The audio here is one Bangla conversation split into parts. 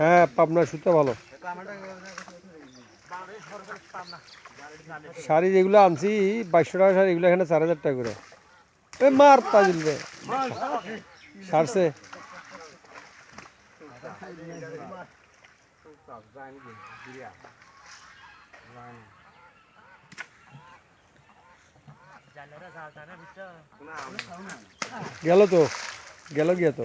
হ্যাঁ পাবনার সুতো ভালো। শাড়ি যেগুলো আনছি, বাইশশো টাকা শাড়ি, এগুলো এখানে চার হাজার টাকা করে। এ, মার তাজিল রে। সারছে। গেল তো, গেল গিয়া তো।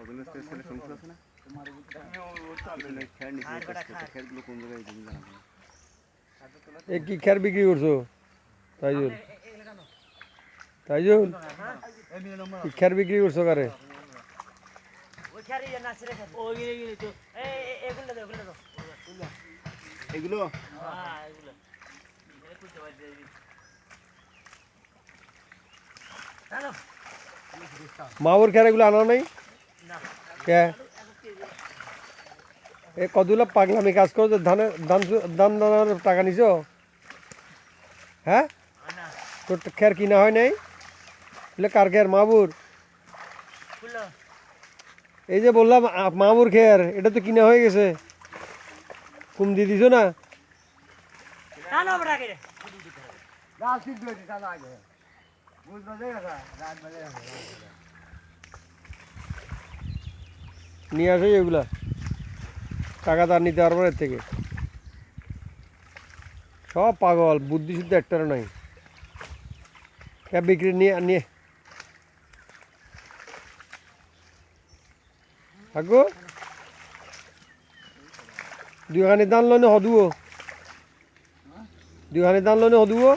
ভালো তাহলে কিলে এ কি খের বিক্রি করছ? তাইজুল। তাইজুল? কি খের বিক্রি করছ কারে? এগুলো? মাওর খের এগুলো আনা নাই? কে? এ কতগুলো পাগলামি কাজ করো ধানে ধান ধান দানার টাকা নিছো? হ্যাঁ? তোর তো খের কিনা হয় নাই? বলে কার খের? মাবুর এই যে বললাম মামুর খের এটা তো কিনা হয়ে গেছে। কুম দিয়ে দিছো না? নিয়ে আসো এগুলা। টাকা তার নিতে পারব এর থেকে। সব পাগল বুদ্ধি শুদ্ধ একটারও নাই। ক্যাব বিক্রি নিয়ে নিয়ে। আগো দুখানি দান লনে হদুও। দুখানি দান লনে হদুও।